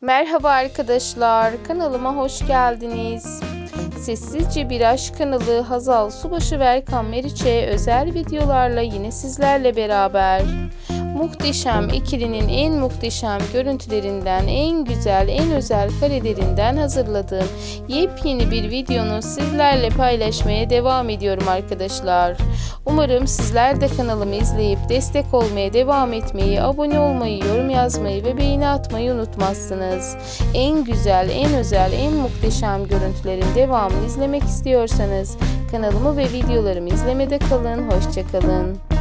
Merhaba arkadaşlar, kanalıma hoş geldiniz. Sessizce Bir Aşk kanalı Hazal Subaşı ve Erkan Meriç'e özel videolarla yine sizlerle beraber. Muhteşem ikilinin en muhteşem görüntülerinden, en güzel, en özel karelerinden hazırladığım yepyeni bir videonu sizlerle paylaşmaya devam ediyorum arkadaşlar. Umarım sizler de kanalımı izleyip destek olmaya devam etmeyi, abone olmayı, yorum yazmayı ve beğeni atmayı unutmazsınız. En güzel, en özel, en muhteşem görüntülerin devamını izlemek istiyorsanız kanalımı ve videolarımı izlemede kalın. Hoşçakalın.